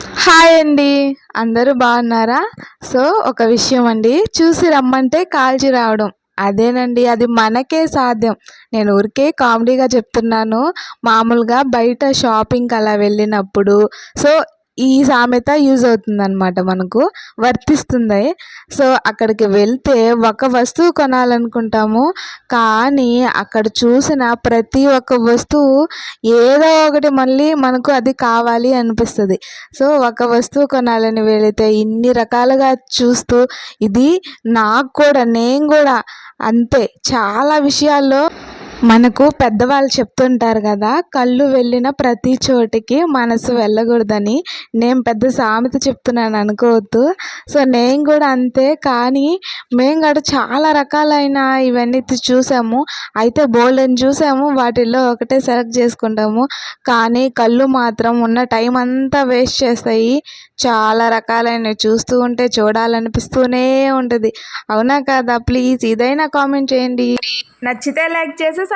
Hi అండి. అందరూ బాగున్నారా? సో ఒక విషయం అండి. చూసి రమ్మంటే కాల్చి రావడం. అదేనండి అది మనకే సాధ్యం. నేను ఊరికే కామెడీగా చెప్తున్నాను. మామూలుగా బయట షాపింగ్కి అలా వెళ్ళినప్పుడు. సో ఈ సామెత యూజ్ అవుతుందన్నమాట మనకు వర్తిస్తుంది. సో అక్కడికి వెళ్తే ఒక వస్తువు కొనాలనుకుంటాము కానీ అక్కడ చూసిన ప్రతి ఒక్క వస్తువు ఏదో ఒకటి మళ్ళీ మనకు అది కావాలి అనిపిస్తుంది. సో ఒక వస్తువు కొనాలని వెళితే ఇన్ని రకాలుగా చూస్తూ ఇది నాకు కూడా నేను కూడా అంతే. చాలా విషయాల్లో మనకు పెద్దవాళ్ళు చెప్తుంటారు కదా కళ్ళు వెళ్ళిన ప్రతి చోటికి మనసు వెళ్ళకూడదని. నేను పెద్ద సామెత చెప్తున్నాను అనుకోవద్దు. సో నేను కూడా అంతే. కానీ మేము కూడా చాలా రకాలైన ఇవన్నీ చూసాము. అయితే బోల్డెన్ చూసాము. వాటిల్లో ఒకటే సెలెక్ట్ చేసుకుంటాము. కానీ కళ్ళు మాత్రం ఉన్న టైం అంతా వేస్ట్ చేస్తాయి. చాలా రకాలైనవి చూస్తూ ఉంటే చూడాలనిపిస్తూనే ఉంటుంది. అవునా కదా? ప్లీజ్ ఇదైనా కామెంట్ చేయండి. నచ్చితే లైక్ చేసి